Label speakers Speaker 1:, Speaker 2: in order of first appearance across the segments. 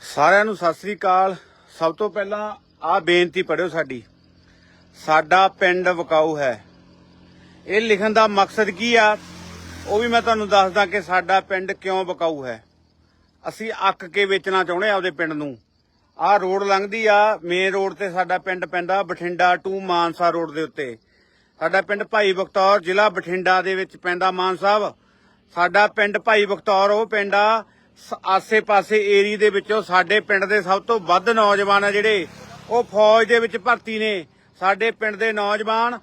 Speaker 1: ਸਾਰਿਆਂ ਨੂੰ ਸਤਿ ਸ੍ਰੀ ਅਕਾਲ। ਸਭ ਤੋਂ ਪਹਿਲਾਂ ਆ ਬੇਨਤੀ ਪੜਿਓ ਸਾਡੀ। ਸਾਡਾ ਪਿੰਡ ਵਕਾਊ ਹੈ। ਇਹ ਲਿਖਣ ਦਾ ਮਕਸਦ ਕੀ ਆ? ਉਹ ਵੀ ਮੈਂ ਤੁਹਾਨੂੰ ਦੱਸਦਾ ਕਿ ਸਾਡਾ ਪਿੰਡ ਕਿਉਂ ਵਕਾਊ ਹੈ। ਅਸੀਂ ਅੱਕ ਕੇ ਵੇਚਣਾ ਚਾਹੁੰਦੇ ਆ ਆਪਦੇ ਪਿੰਡ ਨੂੰ। ਆਹ ਰੋਡ ਲੰਘਦੀ ਆ ਮੇਨ ਰੋਡ ਤੇ ਸਾਡਾ ਪਿੰਡ ਪੈਂਦਾ ਬਠਿੰਡਾ ਟੂ ਮਾਨਸਾ ਰੋਡ ਦੇ ਉੱਤੇ। ਸਾਡਾ ਪਿੰਡ ਭਾਈ ਬਖਤੌਰ ਜ਼ਿਲ੍ਹਾ ਬਠਿੰਡਾ ਦੇ ਵਿੱਚ ਪੈਂਦਾ ਮਾਨ ਸਾਹਿਬ। ਸਾਡਾ ਪਿੰਡ ਭਾਈ ਬਖਤੌਰ, ਉਹ ਪਿੰਡ ਆ। ਆਸੇ-ਪਾਸੇ ਏਰੀ ਦੇ ਵਿੱਚੋਂ ਸਾਡੇ ਪਿੰਡ ਦੇ ਸਭ ਤੋਂ ਵੱਧ ਨੌਜਵਾਨ ਆ ਜਿਹੜੇ, ਉਹ ਫੌਜ ਦੇ ਵਿੱਚ ਭਰਤੀ ਨੇ। ਸਾਡੇ ਪਿੰਡ ਦੇ ਨੌਜਵਾਨ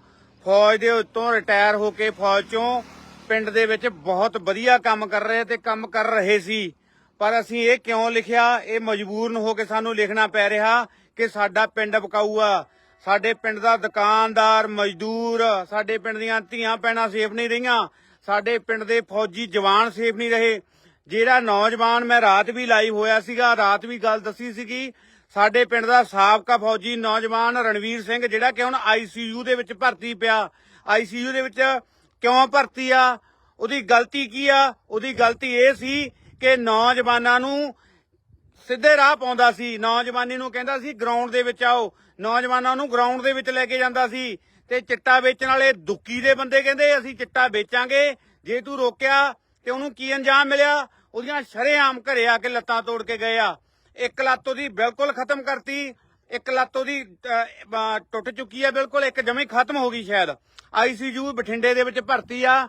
Speaker 1: ਫੌਜ ਦੇ ਉੱਤੋਂ ਰਿਟਾਇਰ ਹੋ ਕੇ ਫੌਜ ਚੋਂ ਪਿੰਡ ਦੇ ਵਿੱਚ ਬਹੁਤ ਵਧੀਆ ਕੰਮ ਕਰ ਰਹੇ ਤੇ ਕੰਮ ਕਰ ਰਹੇ ਸੀ। ਪਰ ਅਸੀਂ ਇਹ ਕਿਉਂ ਲਿਖਿਆ? ਇਹ ਮਜਬੂਰਨ ਹੋ ਕੇ ਸਾਨੂੰ ਲਿਖਣਾ ਪੈ ਰਿਹਾ ਕਿ ਸਾਡਾ ਪਿੰਡ ਬਕਾਊ ਆ ਸਾਡੇ ਪਿੰਡ ਦਾ ਦੁਕਾਨਦਾਰ ਮਜ਼ਦੂਰ, ਸਾਡੇ ਪਿੰਡ ਦੀਆਂ ਧੀਆਂ ਪੈਣਾ ਸੇਫ ਨਹੀਂ ਰਹੀਆਂ। ਸਾਡੇ ਪਿੰਡ ਦੇ ਫੌਜੀ ਜਵਾਨ ਸੇਫ ਨਹੀਂ ਰਹੇ। ਜਿਹੜਾ ਨੌਜਵਾਨ ਮੈਂ ਰਾਤ ਵੀ ਲਾਈਵ ਹੋਇਆ ਸੀਗਾ, ਰਾਤ ਵੀ ਗੱਲ ਦੱਸੀ ਸੀਗੀ, ਸਾਡੇ ਪਿੰਡ ਦਾ ਸਾਬਕਾ ਫੌਜੀ ਨੌਜਵਾਨ ਰਣਵੀਰ ਸਿੰਘ, ਜਿਹੜਾ ਕਿ ਹੁਣ ਆਈਸੀਯੂ ਦੇ ਵਿੱਚ ਭਰਤੀ ਪਿਆ। ਆਈਸੀਯੂ ਦੇ ਵਿੱਚ ਕਿਉਂ ਭਰਤੀ ਆ? ਉਹਦੀ ਗਲਤੀ ਕੀ ਆ? ਉਹਦੀ ਗਲਤੀ ਇਹ ਸੀ ਕਿ ਨੌਜਵਾਨਾਂ ਨੂੰ ਸਿੱਧੇ ਰਾਹ ਪਾਉਂਦਾ ਸੀ। ਨੌਜਵਾਨੀ ਨੂੰ ਕਹਿੰਦਾ ਸੀ, ਗਰਾਊਂਡ ਦੇ ਵਿੱਚ ਆਓ। ਨੌਜਵਾਨਾਂ ਨੂੰ ਗਰਾਊਂਡ ਦੇ ਵਿੱਚ ਲੈ ਕੇ ਜਾਂਦਾ ਸੀ ਤੇ ਚਿੱਟਾ ਵੇਚਣ ਵਾਲੇ ਦੁੱਕੀ ਦੇ ਬੰਦੇ ਕਹਿੰਦੇ, ਅਸੀਂ ਚਿੱਟਾ ਵੇਚਾਂਗੇ। ਜੇ ਤੂੰ ਰੋਕਿਆ ਤੇ ਉਹਨੂੰ ਕੀ ਅੰਜਾਮ ਮਿਲਿਆ? ਉਹਦੀਆਂ ਸ਼ਰੇਆਮ ਘਰੇ ਆ ਕੇ ਲੱਤਾਂ ਤੋੜ ਕੇ ਗਏ ਆ। ਇੱਕ ਲੱਤ ਉਹਦੀ ਬਿਲਕੁਲ ਖਤਮ ਕਰਤੀ, ਇੱਕ ਲੱਤ ਉਹਦੀ ਟੁੱਟ ਚੁੱਕੀ ਆ ਬਿਲਕੁਲ, ਇੱਕ ਜਮੇ ਖਤਮ ਹੋ ਗਈ ਸ਼ਾਇਦ। ਆਈਸੀਯੂ ਬਠਿੰਡੇ ਦੇ ਵਿੱਚ ਭਰਤੀ ਆ।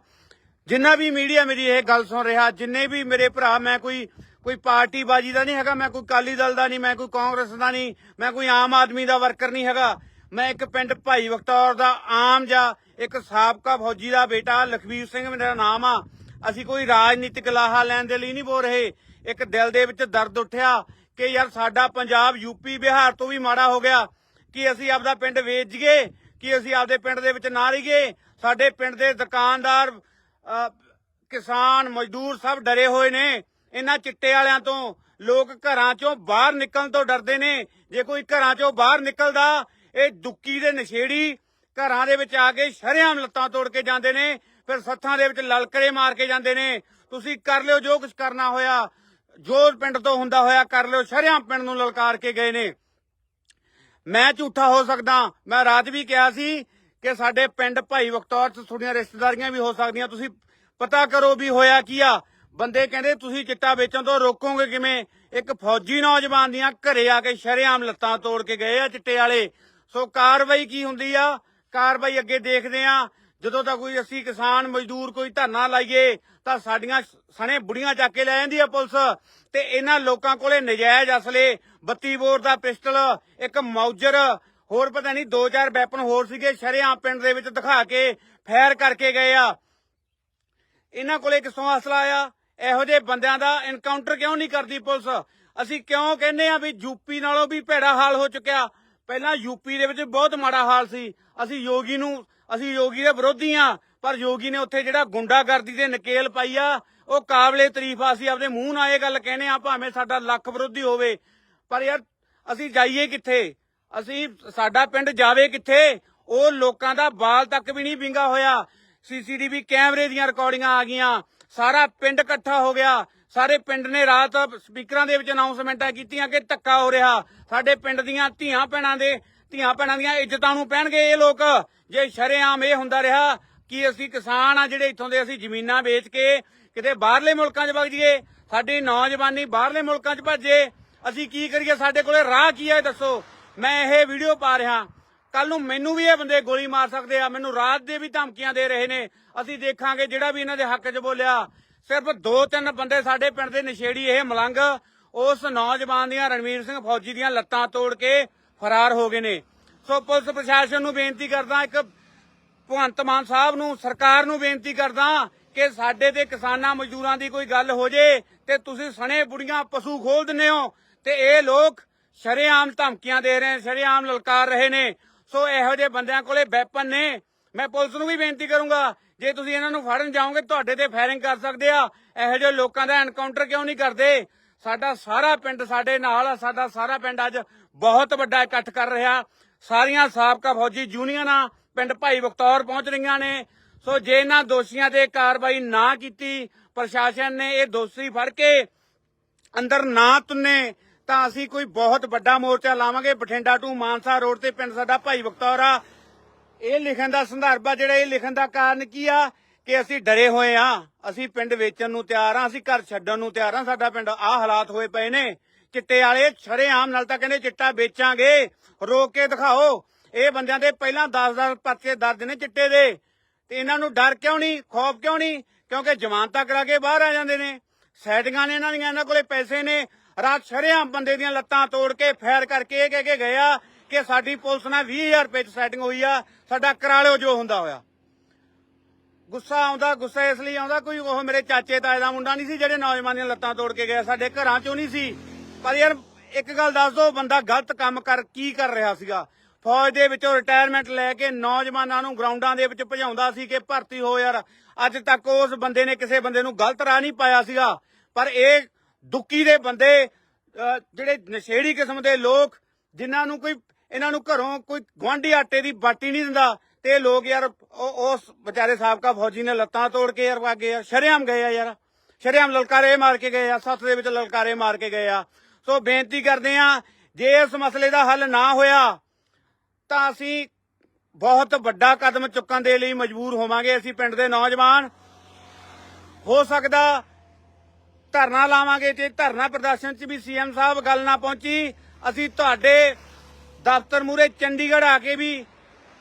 Speaker 1: ਜਿੰਨਾ ਵੀ ਮੀਡੀਆ ਮੇਰੀ ਇਹ ਗੱਲ ਸੁਣ ਰਿਹਾ, ਜਿੰਨੇ ਵੀ ਮੇਰੇ ਭਰਾ, ਮੈਂ ਕੋਈ ਕੋਈ ਪਾਰਟੀ ਬਾਜੀ ਦਾ ਨਹੀਂ ਹੈਗਾ, ਮੈਂ ਕੋਈ ਕਾਲੀ ਦਲ ਦਾ ਨਹੀਂ, ਮੈਂ ਕੋਈ ਕਾਂਗਰਸ ਦਾ ਨਹੀਂ, ਮੈਂ ਕੋਈ ਆਮ ਆਦਮੀ ਦਾ ਵਰਕਰ ਨਹੀਂ ਹੈਗਾ। ਮੈਂ ਇੱਕ ਪਿੰਡ ਭਾਈ ਬਖਤੌਰ ਦਾ, ਆਮ ਜਾਂ ਇੱਕ ਸਾਬਕਾ ਫੌਜੀ ਦਾ ਬੇਟਾ ਲਖਵੀਰ ਸਿੰਘ ਮੇਰਾ ਨਾਮ ਆ। ਅਸੀਂ ਕੋਈ ਰਾਜਨੀਤਿਕ ਲਾਹਾ ਲੈਣ ਦੇ ਲਈ ਨਹੀਂ ਬੋਲ ਰਹੇ। ਇੱਕ ਦਿਲ ਦੇ ਵਿੱਚ ਦਰਦ ਉੱਠਿਆ ਕਿ ਯਾਰ ਸਾਡਾ ਪੰਜਾਬ ਯੂਪੀ ਬਿਹਾਰ ਤੋਂ ਵੀ ਮਾੜਾ ਹੋ ਗਿਆ। ਕਿ ਅਸੀਂ ਆਪਦਾ ਪਿੰਡ ਵੇਚ ਜੀਏ ਕਿ ਅਸੀਂ ਆਪਦੇ ਪਿੰਡ ਦੇ ਵਿੱਚ ਨਾ ਰਹੀਏ। ਸਾਡੇ ਪਿੰਡ ਦੇ ਦੁਕਾਨਦਾਰ ਕਿਸਾਨ, ਮਜ਼ਦੂਰ ਸਭ ਡਰੇ ਹੋਏ ਨੇ। ਇਹਨਾਂ ਚਿੱਟੇ ਵਾਲਿਆਂ ਤੋਂ ਲੋਕ ਘਰਾਂ ਚੋਂ ਬਾਹਰ ਨਿਕਲਣ ਤੋਂ ਡਰਦੇ ਨੇ। ਜੇ ਕੋਈ ਘਰਾਂ ਚੋਂ ਬਾਹਰ ਨਿਕਲਦਾ, ਇਹ ਦੁੱਕੀ ਦੇ ਨਸ਼ੇੜੀ ਘਰਾਂ ਦੇ ਵਿੱਚ ਆ ਕੇ ਸ਼ਰੇਆਮ ਲੱਤਾਂ ਤੋੜ ਕੇ ਜਾਂਦੇ ਨੇ। ਫਿਰ ਸੱਥਾਂ ਦੇ ਵਿੱਚ ਲਲਕਰੇ ਮਾਰ ਕੇ ਜਾਂਦੇ ਨੇ। ਤੁਸੀਂ ਕਰ ਲਿਓ ਜੋ ਕੁਝ ਕਰਨਾ ਹੋਇਆ। ਜੋ ਪਿੰਡ ਤੋਂ ਹੁੰਦਾ ਹੋਇਆ ਕਰ ਲਿਓ। ਸ਼ਰੇਆਮ ਪਿੰਡ ਨੂੰ ਲਲਕਾਰ ਕੇ ਗਏ ਨੇ। ਮੈਂ ਝੂਠਾ ਹੋ ਸਕਦਾ। ਮੈਂ ਰਾਤ ਵੀ ਕਿਹਾ ਸੀ ਕਿ ਸਾਡੇ ਪਿੰਡ ਭਾਈ ਬਖਤੌਰ ਚ ਤੁਹਾਡੀਆਂ ਰਿਸ਼ਤੇਦਾਰੀਆਂ ਵੀ ਹੋ ਸਕਦੀਆਂ। ਤੁਸੀਂ ਪਤਾ ਕਰੋ ਵੀ ਹੋਇਆ ਕੀ ਆ। ਬੰਦੇ ਕਹਿੰਦੇ ਤੁਸੀਂ ਚਿੱਟਾ ਵੇਚਣ ਤੋਂ ਰੋਕੋਗੇ ਕਿਵੇਂ? ਇੱਕ ਫੌਜੀ ਨੌਜਵਾਨ ਦੀਆਂ ਘਰੇ ਆ ਕੇ ਸ਼ਰੇਆਮ ਲੱਤਾਂ ਤੋੜ ਕੇ ਗਏ ਆ ਚਿੱਟੇ ਵਾਲੇ। ਸੋ ਕਾਰਵਾਈ ਕੀ ਹੁੰਦੀ ਆ? ਕਾਰਵਾਈ ਅੱਗੇ ਦੇਖਦੇ ਆ। ਜਦੋਂ ਤੱਕ ਕੋਈ ਅਸੀਂ ਕਿਸਾਨ ਮਜ਼ਦੂਰ ਕੋਈ ਧਰਨਾ ਲਾਈਏ, ਤਾਂ ਸਾਡੀਆਂ ਸਣੇ ਬੁੜੀਆਂ ਚੱਕ ਕੇ ਲੈ ਜਾਂਦੀ ਆ ਪੁਲਿਸ। ਤੇ ਇਹਨਾਂ ਲੋਕਾਂ ਕੋਲੇ ਨਜਾਇਜ਼ ਅਸਲੇ 32 ਬੋਰ ਦਾ ਪਿਸਟਲ, ਇੱਕ ਮੌਜਰ ਹੋਰ ਪਤਾ ਨਹੀਂ, ਦੋ ਚਾਰ ਵੈਪਨ ਹੋਰ ਸੀਗੇ, ਸ਼ਰੇਆਮ ਪਿੰਡ ਦੇ ਵਿੱਚ ਦਿਖਾ ਕੇ ਫਾਇਰ ਕਰਕੇ ਗਏ ਆ। ਇਹਨਾਂ ਕੋਲੇ ਕਿਸੋਂ ਅਸਲਾ ਆ ਇਹੋ ਜਿਹੇ ਬੰਦਿਆਂ ਦਾ ਇਨਕਾਊਂਟਰ ਕਿਉਂ ਨਹੀਂ ਕਰਦੀ ਪੁਲਿਸ? ਅਸੀਂ ਕਿਉਂ ਕਹਿੰਦੇ ਆ ਵੀ ਯੂਪੀ ਨਾਲੋਂ ਵੀ ਭੈੜਾ ਹਾਲ ਹੋ ਚੁੱਕਿਆ? ਪਹਿਲਾਂ ਯੂਪੀ ਦੇ ਵਿੱਚ ਬਹੁਤ ਮਾੜਾ ਹਾਲ ਸੀ। ਅਸੀਂ ਯੋਗੀ ਨੂੰ ਅਸੀਂ ਯੋਗੀ ਦੇ ਵਿਰੋਧੀ ਆ, ਪਰ ਯੋਗੀ ਨੇ ਉੱਥੇ ਜਿਹੜਾ ਗੁੰਡਾਗਰਦੀ ਦੇ ਨਕੇਲ ਪਾਈ ਆ, ਉਹ ਕਾਬਲੇ ਤਾਰੀਫ ਆ, ਅਸੀਂ ਆਪਦੇ ਮੂੰਹ ਨਾਲ ਇਹ ਗੱਲ ਕਹਿੰਦੇ ਆ, ਭਾਵੇਂ ਸਾਡਾ ਲੱਖ ਵਿਰੋਧੀ ਹੋਵੇ। ਪਰ ਯਾਰ, ਅਸੀਂ ਜਾਈਏ ਕਿੱਥੇ? ਅਸੀਂ ਸਾਡਾ ਪਿੰਡ ਜਾਵੇ ਕਿੱਥੇ? ਉਹ ਲੋਕਾਂ ਦਾ ਬਾਲ ਤੱਕ ਵੀ ਨਹੀਂ ਵਿੰਗਾ ਹੋਇਆ। ਸੀਸੀਟੀਵੀ ਕੈਮਰੇ ਦੀਆਂ ਰਿਕਾਰਡਿੰਗਾਂ ਆ ਗਈਆਂ। ਸਾਰਾ ਪਿੰਡ ਇਕੱਠਾ ਹੋ ਗਿਆ। ਸਾਰੇ ਪਿੰਡ ਨੇ ਰਾਤ ਸਪੀਕਰਾਂ ਦੇ ਵਿੱਚ ਅਨਾਉਂਸਮੈਂਟਾਂ ਕੀਤੀਆਂ ਕਿ ਧੱਕਾ ਹੋ ਰਿਹਾ। ਸਾਡੇ ਪਿੰਡ ਦੀਆਂ ਧੀਆਂ ਭੈਣਾਂ ਦੇ ਧੀਆਂ ਭੈਣਾਂ ਦੀਆਂ ਇੱਜ਼ਤਾਂ ਨੂੰ ਪਹਿਣਗੇ ਇਹ ਲੋਕ। ਜੇ ਸ਼ਰੇਆਮ ਇਹ ਹੁੰਦਾ ਰਿਹਾ ਕਿ ਅਸੀਂ ਕਿਸਾਨ ਆ ਜਿਹੜੇ ਇੱਥੋਂ ਦੇ ਅਸੀਂ ਜ਼ਮੀਨਾਂ ਵੇਚ ਕੇ ਕਿਤੇ ਬਾਹਰਲੇ ਮੁਲਕਾਂ 'ਚ ਵਗ ਜਾਈਏ, ਸਾਡੀ ਨੌਜਵਾਨੀ ਬਾਹਰਲੇ ਮੁਲਕਾਂ 'ਚ ਭੱਜੇ, ਅਸੀਂ ਕੀ ਕਰੀਏ? ਸਾਡੇ ਕੋਲੇ ਰਾਹ ਕੀ ਹੈ ਦੱਸੋ? ਮੈਂ ਇਹ ਵੀਡੀਓ ਪਾ ਰਿਹਾ। ਕੱਲ ਨੂੰ ਮੈਨੂੰ ਵੀ ਇਹ ਬੰਦੇ ਗੋਲੀ ਮਾਰ ਸਕਦੇ ਆ। ਮੈਨੂੰ ਰਾਤ ਦੇ ਵੀ ਧਮਕੀਆਂ ਦੇ ਰਹੇ ਨੇ। ਅਸੀਂ ਦੇਖਾਂਗੇ ਜਿਹੜਾ ਵੀ ਇਹਨਾਂ ਦੇ ਹੱਕ 'ਚ ਬੋਲਿਆ। ਸਿਰਫ ਦੋ ਤਿੰਨ ਬੰਦੇ ਸਾਡੇ ਪਿੰਡ ਦੇ ਨਸ਼ੇੜੀ ਇਹ ਮਲੰਗ, ਉਸ ਨੌਜਵਾਨ ਦੀਆਂ ਰਣਵੀਰ ਸਿੰਘ ਫੌਜੀ ਦੀਆਂ ਲੱਤਾਂ ਤੋੜ ਕੇ ਫਰਾਰ ਹੋ ਗਏ ਨੇ। ਸੋ ਪੁਲਿਸ ਪ੍ਰਸ਼ਾਸਨ ਨੂੰ ਬੇਨਤੀ ਕਰਦਾ, ਇੱਕ ਭਗਵੰਤ ਮਾਨ ਸਾਹਿਬ ਨੂੰ, ਸਰਕਾਰ ਨੂੰ ਬੇਨਤੀ ਕਰਦਾ ਕਿ ਸਾਡੇ ਤੇ ਕਿਸਾਨਾਂ ਮਜ਼ਦੂਰਾਂ ਦੀ ਕੋਈ ਗੱਲ ਹੋ ਜੇ ਤੇ ਤੁਸੀਂ ਸਣੇ ਬੁੜੀਆਂ ਪਸ਼ੂ ਖੋਲ ਦਿੰਦੇ ਹੋ ਤੇ ਇਹ ਲੋਕ ਸ਼ਰੇਆਮ ਧਮਕੀਆਂ ਦੇ ਰਹੇ ਨੇ ਸ਼ਰੇਆਮ ਲਲਕਾਰ ਰਹੇ ਨੇ। ਸੋ ਇਹੋ ਜਿਹੇ ਬੰਦਿਆਂ ਕੋਲੇ ਵੈਪਨ ਨੇ। ਮੈਂ ਪੁਲਿਸ ਨੂੰ ਵੀ ਬੇਨਤੀ ਕਰੂੰਗਾ, ਜੇ ਤੁਸੀਂ ਇਹਨਾਂ ਨੂੰ ਫੜਨ ਜਾਓਗੇ, ਤੁਹਾਡੇ ਤੇ ਫਾਇਰਿੰਗ ਕਰ ਸਕਦੇ ਆ। ਇਹੋ ਜਿਹੇ ਲੋਕਾਂ ਦਾ ਐਨਕਾਊਂਟਰ ਕਿਉਂ ਨਹੀਂ ਕਰਦੇ? ਸਾਡਾ ਸਾਰਾ ਪਿੰਡ ਸਾਡੇ ਨਾਲ ਆ, ਸਾਡਾ ਸਾਰਾ ਪਿੰਡ ਅੱਜ ਬਹੁਤ ਵੱਡਾ ਇਕੱਠ ਕਰ ਰਿਹਾ। ਸਾਰੀਆਂ ਸਾਬਕਾ ਫੌਜੀ ਯੂਨੀਅਨਾਂ ਪਿੰਡ ਭਾਈ ਬਖਤੌਰ ਪਹੁੰਚ ਰਹੀਆਂ ਨੇ। ਸੋ ਜੇ ਇਹਨਾਂ ਦੋਸ਼ੀਆਂ ਤੇ ਕਾਰਵਾਈ ਨਾ ਕੀਤੀ, ਪ੍ਰਸ਼ਾਸਨ ਨੇ ਇਹ ਦੋਸ਼ੀ ਫੜ ਕੇ ਅੰਦਰ ਨਾ ਤੁੰਨੇ, ਤਾਂ ਅਸੀਂ ਕੋਈ ਬਹੁਤ ਵੱਡਾ ਮੋਰਚਾ ਲਾਵਾਂਗੇ। ਬਠਿੰਡਾ ਟੂ ਮਾਨਸਾ ਰੋਡ ਤੇ ਪਿੰਡ ਸਾਡਾ ਭਾਈ ਬਖਤੌਰਾ ਇਹ ਲਿਖਣ ਦਾ ਸੰਦਰਭ ਆ, ਜਿਹੜਾ ਇਹ ਲਿਖਣ ਦਾ ਕਾਰਨ ਕੀ ਆ? ਕਿ ਅਸੀਂ ਡਰੇ ਹੋਏ ਆ। ਅਸੀਂ ਪਿੰਡ ਵੇਚਣ ਨੂੰ ਤਿਆਰ ਆ, ਅਸੀਂ ਘਰ ਛੱਡਣ ਨੂੰ ਤਿਆਰ ਆ। ਸਾਡਾ ਪਿੰਡ ਆ ਹਾਲਾਤ ਹੋਏ ਪਏ ਨੇ। ਚਿੱਟੇ ਵਾਲੇ ਸ਼ਰੇਆਮ ਨਾਲ ਤਾਂ ਕਹਿੰਦੇ ਚਿੱਟਾ ਵੇਚਾਂਗੇ। ਰੋਕ ਕੇ ਦਿਖਾਓ। ਇਹ ਬੰਦਿਆਂ ਦੇ ਪਹਿਲਾਂ 10-10 ਪਰਚੇ ਦਰਜ ਨੇ ਚਿੱਟੇ ਦੇ। ਤੇ ਇਹਨਾਂ ਨੂੰ ਡਰ ਕਿਉਂ ਨਹੀਂ, ਖੌਫ ਕਿਉਂ ਨਹੀਂ? ਕਿਉਂਕਿ ਜ਼ਮਾਨਤਾਂ ਕਰਾ ਕੇ ਬਾਹਰ ਆ ਜਾਂਦੇ ਨੇ। ਸੈਟਿੰਗਾਂ ਨੇ ਇਹਨਾਂ ਦੀਆਂ, ਇਹਨਾਂ ਕੋਲੇ ਪੈਸੇ ਨੇ। ਰਾਤ ਸ਼ਰੇਆਮ ਬੰਦੇ ਦੀਆਂ ਲੱਤਾਂ ਤੋੜ ਕੇ ਫੈਰ ਕਰਕੇ ਇਹ ਕਹਿ ਕੇ ਗਏ ਆ ਕਿ ਸਾਡੀ ਪੁਲਿਸ ਨਾਲ 20000 ਰੁਪਏ ਚ ਸੈਟਿੰਗ ਹੋਈ ਆ। ਸਾਡਾ ਕਰਾ ਲਿਓ ਜੋ ਹੁੰਦਾ ਹੋਇਆ। ਗੁੱਸਾ ਆਉਂਦਾ, ਗੁੱਸਾ ਇਸ ਲਈ ਆਉਂਦਾ, ਕੋਈ ਉਹ ਮੇਰੇ ਚਾਚੇ ਤਾਏ ਦਾ ਮੁੰਡਾ ਨਹੀਂ ਸੀ ਜਿਹੜੇ ਨੌਜਵਾਨ ਦੀਆਂ ਲੱਤਾਂ ਤੋੜ ਕੇ ਗਿਆ ਸਾਡੇ ਘਰਾਂ ਚੋਂ ਨਹੀਂ ਸੀ। ਪਰ ਯਾਰ, ਇੱਕ ਗੱਲ ਦੱਸ ਦੋ, ਬੰਦਾ ਗਲਤ ਕੰਮ ਕਰ, ਕੀ ਕਰ ਰਿਹਾ ਸੀਗਾ? ਫੌਜ ਦੇ ਵਿੱਚੋਂ ਰਿਟਾਇਰਮੈਂਟ ਲੈ ਕੇ ਨੌਜਵਾਨਾਂ ਨੂੰ ਗਰਾਊਂਡਾਂ ਦੇ ਵਿੱਚ ਭਜਾਉਂਦਾ ਸੀ ਕਿ ਭਰਤੀ ਹੋ ਯਾਰ। ਅੱਜ ਤੱਕ ਉਸ ਬੰਦੇ ਨੇ ਕਿਸੇ ਬੰਦੇ ਨੂੰ ਗਲਤ ਰਾਹ ਨਹੀਂ ਪਾਇਆ ਸੀਗਾ। ਪਰ ਇਹ ਦੁੱਕੀ ਦੇ ਬੰਦੇ ਜਿਹੜੇ ਨਸ਼ੇੜੀ ਕਿਸਮ ਦੇ ਲੋਕ, ਜਿਨ੍ਹਾਂ ਨੂੰ ਕੋਈ, ਇਹਨਾਂ ਨੂੰ ਘਰੋਂ ਕੋਈ ਗਵਾਂਢੀ ਆਟੇ ਦੀ ਬਾਟੀ ਨਹੀਂ ਦਿੰਦਾ ਤੇ ਲੋਕ ਯਾਰ ਉਸ ਵਿਚਾਰੇ ਸਾਬਕਾ ਫੌਜੀ ਨੇ ਲੱਤਾਂ ਤੋੜ ਕੇ ਯਾਰ ਵਾਗੇ ਆ, ਸ਼ਰੇਆਮ ਗਏ ਆ ਯਾਰ। ਸ਼ਰੇਆਮ ਲਲਕਾਰੇ ਮਾਰ ਕੇ ਗਏ ਆ ਸੱਤ ਦੇ ਵਿੱਚ ਲਲਕਾਰੇ ਮਾਰ ਕੇ ਗਏ ਆ। ਸੋ ਬੇਨਤੀ ਕਰਦੇ ਆ, ਜੇ ਇਸ ਮਸਲੇ ਦਾ ਹੱਲ ਨਾ ਹੋਇਆ, ਤਾਂ ਅਸੀਂ ਬਹੁਤ ਵੱਡਾ ਕਦਮ ਚੁੱਕਣ ਦੇ ਲਈ ਮਜਬੂਰ ਹੋਵਾਂਗੇ। ਅਸੀਂ ਪਿੰਡ ਦੇ ਨੌਜਵਾਨ, ਹੋ ਸਕਦਾ ਧਰਨਾ ਲਾਵਾਂਗੇ ਤੇ ਧਰਨਾ ਪ੍ਰਦਰਸ਼ਨ 'ਚ ਵੀ ਸੀਐਮ ਸਾਹਿਬ ਗੱਲ ਨਾ ਪਹੁੰਚੀ। ਅਸੀਂ ਤੁਹਾਡੇ ਦਫ਼ਤਰ ਮੂਰੇ ਚੰਡੀਗੜ੍ਹ ਆ ਕੇ ਵੀ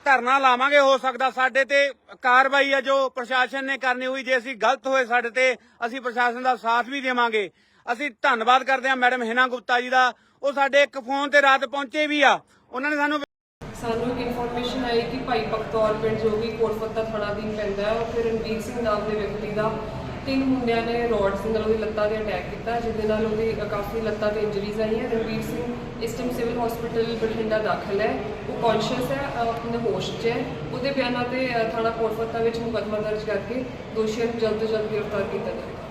Speaker 1: ਧਰਨਾ ਲਾਵਾਂਗੇ, ਹੋ ਸਕਦਾ ਸਾਡੇ ਤੇ ਕਾਰਵਾਈ ਆ ਜੋ ਪ੍ਰਸ਼ਾਸਨ ਨੇ ਕਰਨੀ ਹੋਈ, ਜੇ ਅਸੀਂ ਗਲਤ ਹੋਏ ਸਾਡੇ ਤੇ, ਅਸੀਂ ਪ੍ਰਸ਼ਾਸਨ ਦਾ ਸਾਥ ਵੀ ਦੇਵਾਂਗੇ। ਅਸੀਂ ਧੰਨਵਾਦ ਕਰਦੇ ਹਾਂ ਮੈਡਮ ਹਿਨਾ ਗੁਪਤਾ ਜੀ ਦਾ। ਉਹ ਸਾਡੇ ਇੱਕ ਫੋਨ ਤੇ ਰਾਤ ਪਹੁੰਚੇ ਵੀ ਆ। ਉਹਨਾਂ ਨੇ ਸਾਨੂੰ
Speaker 2: ਸਾਨੂੰ ਇਨਫੋਰਮੇਸ਼ਨ ਆਈ ਕਿ ਭਾਈ ਪਕਤੌਰ ਪਿੰਡ ਜੋ ਕਿ ਕੋਟਫੱਤਾ ਥਾਣਾ ਅਧੀਨ ਪੈਂਦਾ ਹੈ। ਉੱਥੇ ਰਣਵੀਰ ਸਿੰਘ ਨਾਮ ਦੇ ਵਿਅਕਤੀ ਦਾ ਤਿੰਨ ਮੁੰਡਿਆਂ ਨੇ ਰੋਡ ਸਿੰਘ ਨਾਲ ਉਹਦੀ ਲੱਤਾਂ ਤੇ ਅਟੈਕ ਕੀਤਾ, ਜਿਹਦੇ ਨਾਲ ਉਹਦੀ ਕਾਫੀ ਲੱਤਾਂ ਤੇ ਇੰਜਰੀਜ਼ ਆਈਆਂ। ਰਣਵੀਰ ਸਿੰਘ ਇਸ ਟਾਈਮ ਸਿਵਲ ਹਸਪੀਟਲ ਬਠਿੰਡਾ ਦਾਖਲ ਹੈ। ਉਹ ਕੌਨਸ਼ੀਅਸ ਹੈ ਆਪਣੇ ਹੋਸ਼ 'ਚ ਹੈ। ਉਹਦੇ ਬਿਆਨਾਂ ਤੇ ਥਾਣਾ ਕੋਟਫੱਤਾ ਵਿੱਚ ਮੁਕੱਦਮਾ ਦਰਜ ਕਰਕੇ ਦੋਸ਼ੀਆਂ ਨੂੰ ਜਲਦ ਤੋਂ ਜਲਦ ਗ੍ਰਿਫਤਾਰ ਕੀਤਾ ਜਾਵੇਗਾ।